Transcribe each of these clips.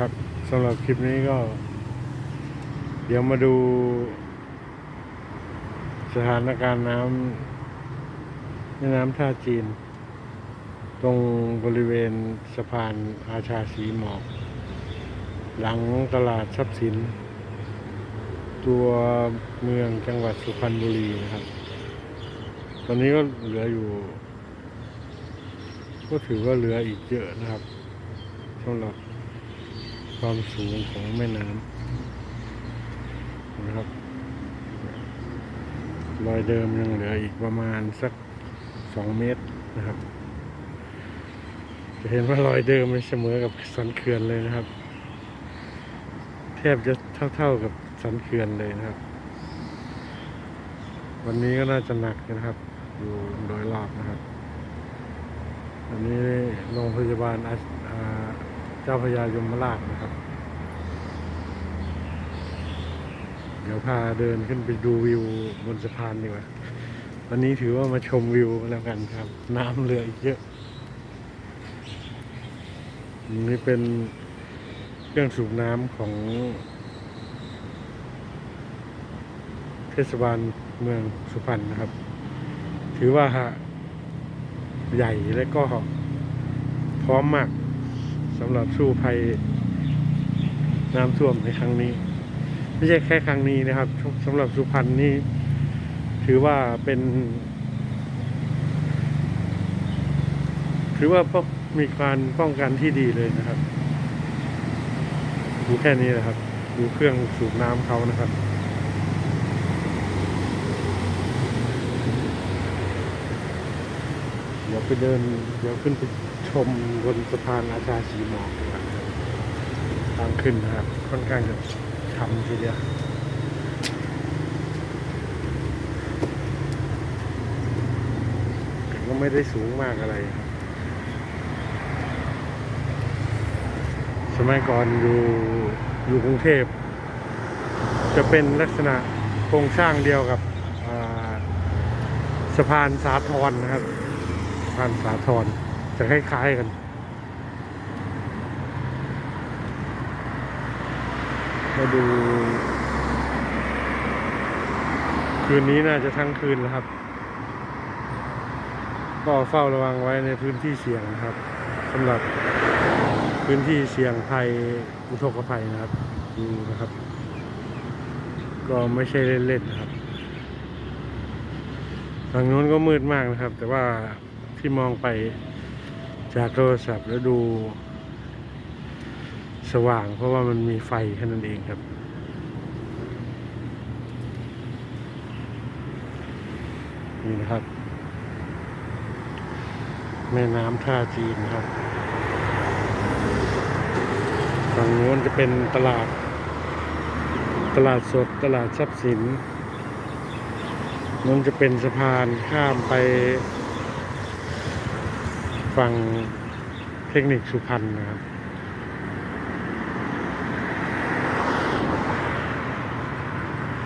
ครับสำหรับคลิปนี้ก็ เดี๋ยวมาดู สถานการณ์น้ำแม่น้ำท่าจีน ตรงบริเวณสะพานอาชาสีหมอก หลังตลาดทรัพย์สิน ตัวเมืองจังหวัดสุพรรณบุรีนะครับ ตอนนี้ก็เหลืออยู่ ก็ถือว่าเหลืออีกเยอะนะครับสำหรับ ความสูงของแม่น้ำนะครับรอยเดิมยังเหลืออีกประมาณสักสองเมตรนะครับ จะเห็นว่ารอยเดิมมันเสมอกับสันเขื่อนเลยนะครับ แทบจะเท่า ๆกับสันเขื่อนเลยนะครับ วันนี้ก็น่าจะหนักนะครับ อยู่โดยรอบนะครับ อันนี้โรงพยาบาลอาอ่า เจ้าพระยายมราชนะครับ เดี๋ยวพาเดินขึ้นไปดูวิวบนสะพานดีกว่า วันนี้ถือว่ามาชมวิวแล้วกันครับ น้ำเหลืออีกเยอะ นี่เป็นเครื่องสูบน้ำของเทศบาลเมืองสุพรรณนะครับ ถือว่าใหญ่และก็พร้อมมากำหรับสู้ภัยน้ำท่วมในครั้งนี้ ไม่ใช่แค่ครั้งนี้นะครับสำหรับสุพรรณนี่ถือว่าเป็น ถือว่ามีการป้องกันที่ดีเลยนะครับ ดูแค่นี้นะครับ ดูเครื่องสูบน้ำเขานะครับ เดี๋ยวไปเดิน เดี๋ยวขึ้นไปชมบนสะพานอาชาสีหมอกดีกว่านะครับทางขึ้นนะครับ ค่อนข้างจะชันทีเดียวแต่ก็ไม่ได้สูงมากอะไรครับสมัยก่อนอยู่อยู่กรุงเทพ จะเป็นลักษณะโครงสร้างเดียวกับสะพานสาทรนะครับ พานสาทรจะคล้ายๆกันมาดู คืนนี้น่าจะทั้งคืนแล้วครับ ก็เฝ้าระวังไว้ในพื้นที่เสี่ยงนะครับสำหรับพื้นที่เสี่ยงภัยอุทกภัยนะครับดูนะครับ ก็ไม่ใช่เล่นๆนะครับทางนู้นก็มืดมากนะครับ แต่ว่า ที่มองไปจากโทรศัพท์แล้วดูสว่างเพราะว่ามันมีไฟแค่นั้นเองครับ นี่นะครับ แม่น้ำท่าจีนครับฝั่งโน้นจะเป็นตลาด ตลาดสดตลาดทรัพย์สินนั่นจะเป็นสะพานข้ามไป ฝั่งเทคนิคสุพรรณนะครับ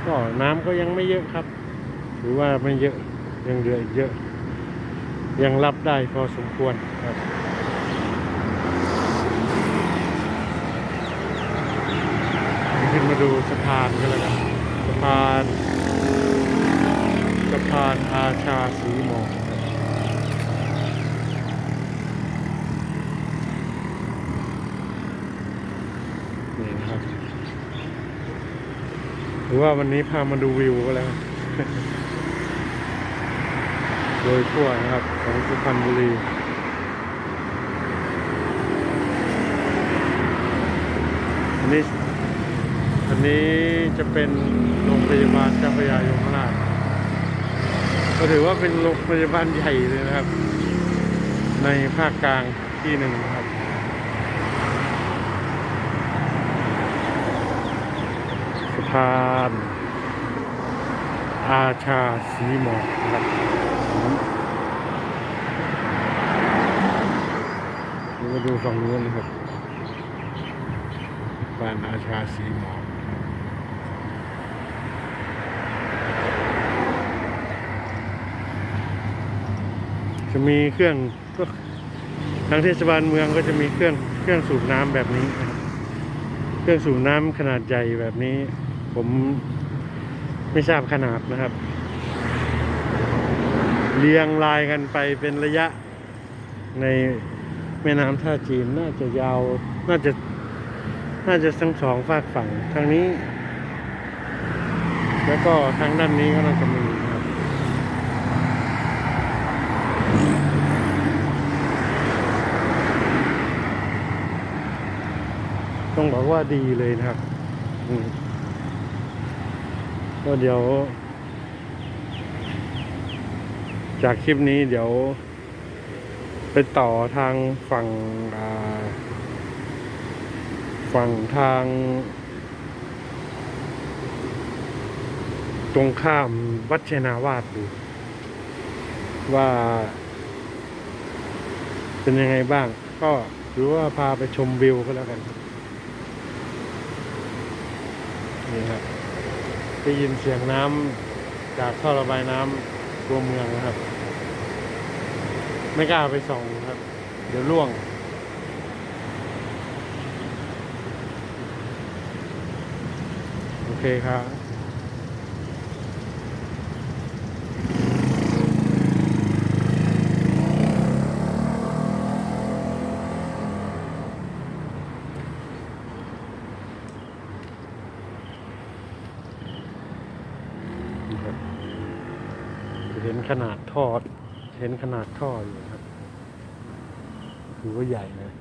ก็น้ำก็ยังไม่เยอะครับ ถือว่าไม่เยอะยังเหลืออีกเยอะ ยังรับได้พอสมควรครับขึ้นมาดูสะพานกันเลยครับสะพานสะพานอาชาสีหมอกครับนี่นะครับ หรือว่าวันนี้พามาดูวิวก็แล้ว โดยทั่วนะครับ ของสุพรรณบุรีอันนี้อันนี้จะเป็นโรงพยาบาลเจ้าพระยายมราชก็ถือว่าเป็นโรงพยาบาลใหญ่เลยนะครับ ในภาคกลางที่หนึ่ง นะครับสะพานอาชาสีหมอกนะครับมาดูฝั่งนู้นนะครับบ้านอาชาสีหมอกจะมีเครื่องก็ทางเทศบาลเมืองก็จะมีเครื่องเครื่องสูบน้ำแบบนี้นะครับรื่องสูบน้ำขนาดใหญ่แบบนี้ ผมไม่ทราบขนาดนะครับ เรียงรายกันไปเป็นระยะในแม่น้ำท่าจีนน่าจะยาว น่าจะ น่าจะทั้งสองฝากฝั่งทางนี้ แล้วก็ทางด้านนี้ก็น่าจะมีครับ ต้องบอกว่าดีเลยนะครับอืม ก็เดี๋ยว จากคลิปนี้เดี๋ยว ไปต่อทางฝั่งฝั่งทาง ตรงข้ามวัดเชนาวาดดูว่า เป็นยังไงบ้าง ก็หรือว่าพาไปชมวิวก็แล้วกันนี่ครับ ได้ยินเสียงน้ำจากท่อระบายน้ำตัวเมืองนะครับ ไม่กล้าไปส่องครับ เดี๋ยวล่วง โอเคครับนะครับเห็ นขนาดท่อเห็นขนาดท่ออยู่นะครับถือว่าใหญ่นะ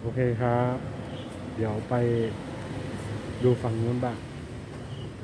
โอเคครับ เดี๋ยวไปดูฝั่งนู้นบ้าง